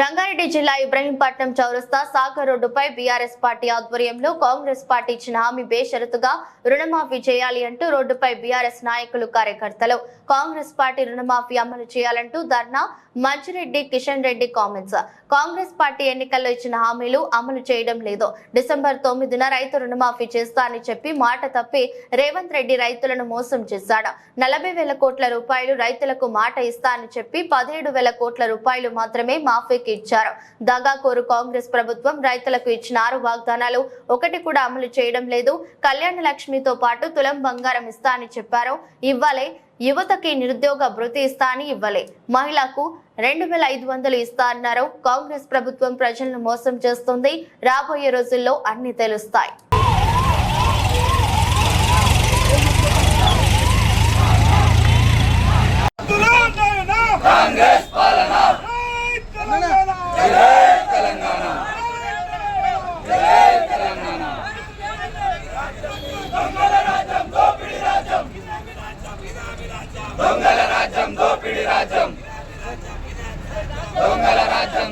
రంగారెడ్డి జిల్లా ఇబ్రహీంపట్నం చౌరస్తా సాగర్ రోడ్డుపై బీఆర్ఎస్ పార్టీ ఆధ్వర్యంలో కాంగ్రెస్ పార్టీ ఇచ్చిన హామీ బేషరతుగా రుణమాఫీ చేయాలి అంటూ రోడ్డుపై బీఆర్ఎస్ నాయకులు కార్యకర్తలు. కాంగ్రెస్ పార్టీ రుణమాఫీ అమలు చేయాలంటూ ధర్నా మంచిరెడ్డి కిషన్ రెడ్డి కామెంట్స్. కాంగ్రెస్ పార్టీ ఎన్నికల్లో ఇచ్చిన హామీలు అమలు చేయడం లేదు. డిసెంబర్ తొమ్మిదిన రైతు రుణమాఫీ చేస్తా అని చెప్పి మాట తప్పి రేవంత్ రెడ్డి రైతులను మోసం చేశాడు. నలభై వేల కోట్ల రూపాయలు రైతులకు మాట ఇస్తా అని చెప్పి పదిహేడు వేల కోట్ల రూపాయలు మాత్రమే మాఫీకి ఇచ్చారు. దగాకోరు కాంగ్రెస్ ప్రభుత్వం రైతులకు ఇచ్చిన ఆరు వాగ్దానాలు ఒకటి కూడా అమలు చేయడం లేదు. కళ్యాణ లక్ష్మితో పాటు తులం బంగారం ఇస్తా అని చెప్పారు. ఇవ్వలే. యువతకి నిరుద్యోగ భృతి ఇస్తా అని ఇవ్వలే. మహిళకు రెండు వేల ఐదు వందలు ఇస్తా అన్నారు. కాంగ్రెస్ ప్రభుత్వం ప్రజలను మోసం చేస్తుంది. రాబోయే రోజుల్లో అన్ని తెలుస్తాయి.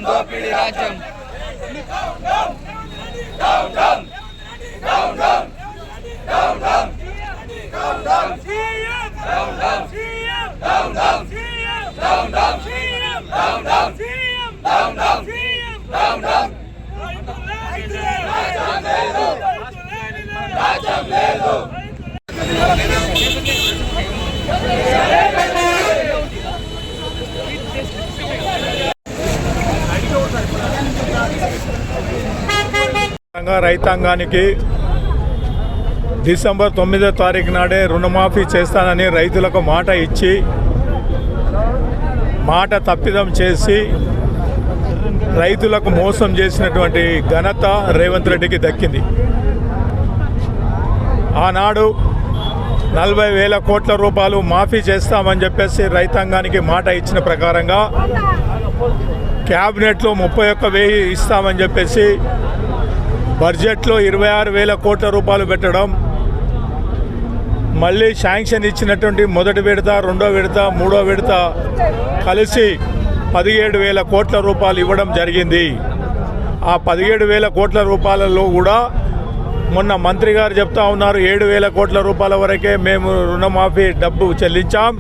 దోపిడి రాజ్యం రాజ్యం లేదు రాజ్యం లేదు తెలంగాణ రైతాంగానికి డిసెంబర్ తొమ్మిదో తారీఖు నాడే రుణమాఫీ చేస్తానని రైతులకు మాట ఇచ్చి మాట తప్పిదం చేసి రైతులకు మోసం చేసినటువంటి ఘనత రేవంత్ రెడ్డికి దక్కింది. ఆనాడు నలభై వేల కోట్ల రూపాయలు మాఫీ చేస్తామని చెప్పేసి రైతాంగానికి మాట ఇచ్చిన ప్రకారంగా క్యాబినెట్లో ముప్పై ఒక్క వెయ్యి ఇస్తామని చెప్పేసి బడ్జెట్లో ఇరవై ఆరు వేల కోట్ల రూపాయలు పెట్టడం మళ్ళీ శాంక్షన్ ఇచ్చినటువంటి మొదటి విడత రెండో విడత మూడో విడత కలిసి పదిహేడు వేల కోట్ల రూపాయలు ఇవ్వడం జరిగింది. ఆ పదిహేడు వేల కోట్ల రూపాయలలో కూడా మొన్న మంత్రి గారు చెప్తా ఉన్నారు ఏడు వేల కోట్ల రూపాయల వరకే మేము రుణమాఫీ డబ్బు చెల్లించాం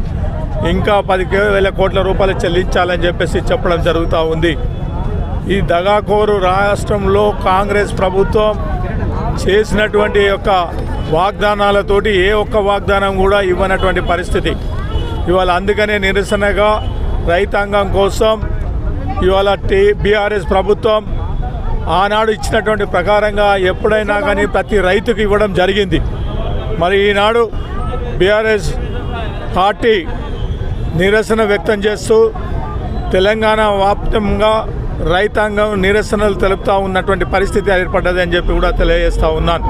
ఇంకా పది వేల కోట్ల రూపాయలు చెల్లించాలని చెప్పేసి చెప్పడం జరుగుతూ ఉంది. ఈ దగాకోరు రాష్ట్రంలో కాంగ్రెస్ ప్రభుత్వం చేసినటువంటి యొక్క వాగ్దానాలతోటి ఏ ఒక్క వాగ్దానం కూడా ఇవ్వనటువంటి పరిస్థితి. ఇవాళ అందుకనే నిరసనగా రైతాంగం కోసం ఇవాళ టీ బీఆర్ఎస్ ప్రభుత్వం ఆనాడు ఇచ్చినటువంటి ప్రకారంగా ఎప్పుడైనా కానీ ప్రతి రైతుకు ఇవ్వడం జరిగింది. మరి ఈనాడు బీఆర్ఎస్ పార్టీ నిరసన వ్యక్తం చేస్తూ తెలంగాణ వ్యాప్తంగా రైతాంగం నిరసనలు తెలుపుతూ ఉన్నటువంటి పరిస్థితి ఏర్పడ్డది అని చెప్పి కూడా తెలియజేస్తూ ఉన్నాను.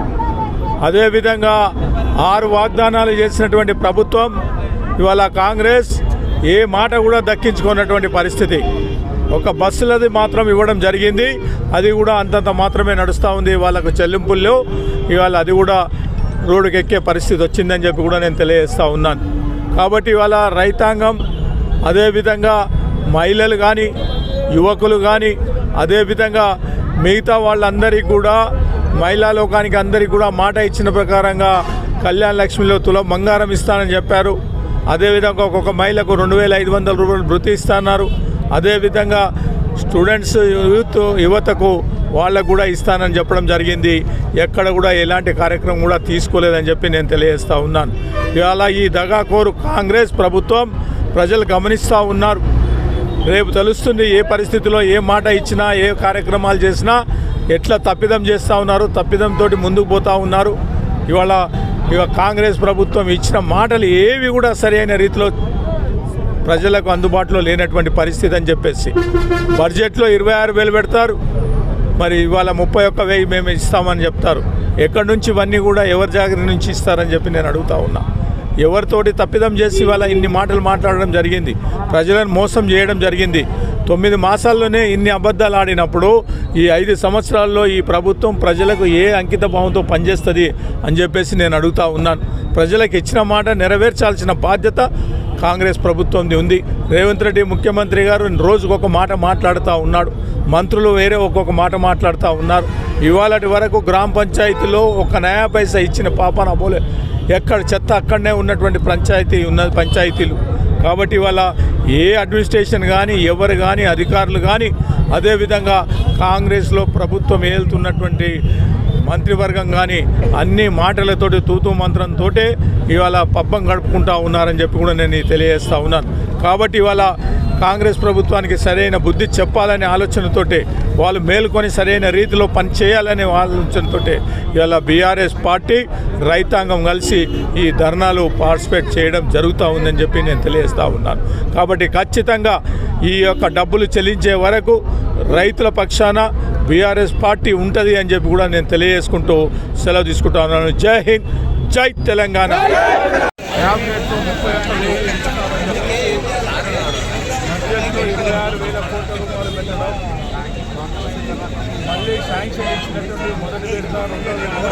అదేవిధంగా ఆరు వాగ్దానాలు చేసినటువంటి ప్రభుత్వం ఇవాళ కాంగ్రెస్ ఏ మాట కూడా దక్కించుకున్నటువంటి పరిస్థితి. ఒక బస్సులది మాత్రం ఇవ్వడం జరిగింది. అది కూడా అంతంత మాత్రమే నడుస్తూ ఉంది వాళ్ళకు చెల్లింపుల్లో. ఇవాళ అది కూడా రోడ్డుకి ఎక్కే పరిస్థితి వచ్చిందని చెప్పి కూడా నేను తెలియజేస్తూ ఉన్నాను. కాబట్టి ఇవాళ రైతాంగం అదేవిధంగా మహిళలు కానీ యువకులు కానీ అదేవిధంగా మిగతా వాళ్ళందరికీ కూడా మహిళా లోకానికి అందరికీ కూడా మాట ఇచ్చిన ప్రకారంగా కళ్యాణ లక్ష్మిలో తులం బంగారం ఇస్తానని చెప్పారు. అదేవిధంగా ఒక్కొక్క మహిళకు రెండు వేల ఐదు వందల రూపాయలు భృతి ఇస్తున్నారు. అదేవిధంగా స్టూడెంట్స్ యూత్ యువతకు వాళ్ళకు కూడా ఇస్తానని చెప్పడం జరిగింది. ఎక్కడ కూడా ఎలాంటి కార్యక్రమం కూడా తీసుకోలేదని చెప్పి నేను తెలియజేస్తూ ఉన్నాను. ఇవాళ ఈ దగాకోరు కాంగ్రెస్ ప్రభుత్వం ప్రజలు గమనిస్తూ ఉన్నారు. రేపు తెలుస్తుంది ఏ పరిస్థితిలో ఏ మాట ఇచ్చినా ఏ కార్యక్రమాలు చేసినా ఎట్లా తప్పిదం చేస్తూ ఉన్నారు తప్పిదంతో ముందుకు పోతూ ఉన్నారు. ఇవాళ ఇక కాంగ్రెస్ ప్రభుత్వం ఇచ్చిన మాటలు ఏవి కూడా సరైన రీతిలో ప్రజలకు అందుబాటులో లేనటువంటి పరిస్థితి అని చెప్పేసి. బడ్జెట్లో ఇరవై ఆరు వేలు పెడతారు. మరి ఇవాళ ముప్పై ఒక్క వెయ్యి మేము ఇస్తామని చెప్తారు. ఎక్కడి నుంచి ఇవన్నీ కూడా ఎవరి జాగ్రత్త నుంచి ఇస్తారని చెప్పి నేను అడుగుతా ఉన్నా. ఎవరితోటి తప్పిదం చేసి వాళ్ళ ఇన్ని మాటలు మాట్లాడడం జరిగింది. ప్రజలను మోసం చేయడం జరిగింది. తొమ్మిది మాసాల్లోనే ఇన్ని అబద్ధాలు ఆడినప్పుడు ఈ ఐదు సంవత్సరాల్లో ఈ ప్రభుత్వం ప్రజలకు ఏ అంకిత భావంతో పనిచేస్తుంది అని చెప్పేసి నేను అడుగుతా ఉన్నాను. ప్రజలకు ఇచ్చిన మాట నెరవేర్చాల్సిన బాధ్యత కాంగ్రెస్ ప్రభుత్వంది ఉంది. రేవంత్ రెడ్డి ముఖ్యమంత్రి గారు రోజుకొక మాట మాట్లాడుతూ ఉన్నాడు. మంత్రులు వేరే ఒక్కొక్క మాట మాట్లాడుతూ ఉన్నారు. ఇవాళటి వరకు గ్రామ పంచాయతీలో ఒక నయా పైసా ఇచ్చిన పాపన పోలే. ఎక్కడ చెత్త అక్కడనే ఉన్నటువంటి పంచాయతీ ఉన్న పంచాయతీలు. కాబట్టి ఇవాళ ఏ అడ్మినిస్ట్రేషన్ కానీ ఎవరు కానీ అధికారులు కానీ అదేవిధంగా కాంగ్రెస్లో ప్రభుత్వం ఏలుతున్నటువంటి మంత్రివర్గం కానీ అన్ని మాటలతోటి తూతూ మంత్రంతో ఇవాళ పబ్బం గడుపుకుంటా ఉన్నారని చెప్పి కూడా నేను తెలియజేస్తూ ఉన్నాను. కాబట్టి ఇవాళ కాంగ్రెస్ ప్రభుత్వానికి సరైన బుద్ధి చెప్పాలనే ఆలోచనతోటే వాళ్ళు మేలుకొని సరైన రీతిలో పని చేయాలనే ఆలోచనతోటే ఇలా బీఆర్ఎస్ పార్టీ రైతాంగం కలిసి ఈ ధర్నాలు పార్టిసిపేట్ చేయడం జరుగుతూ ఉందని చెప్పి నేను తెలియజేస్తూ ఉన్నాను. కాబట్టి ఖచ్చితంగా ఈ యొక్క డబ్బులు చెల్లించే వరకు రైతుల పక్షాన బీఆర్ఎస్ పార్టీ ఉంటుంది అని చెప్పి కూడా నేను తెలియజేసుకుంటూ సెలవు తీసుకుంటా ఉన్నాను. జై హింద్ జై తెలంగాణ. బడ్జెట్లో ఇరవై ఆరు వేల కోట్ల రూపాయలు పెట్టడం. మళ్ళీ శాంక్షన్ ఇచ్చినటువంటి మొదటి విడత రెండో విడత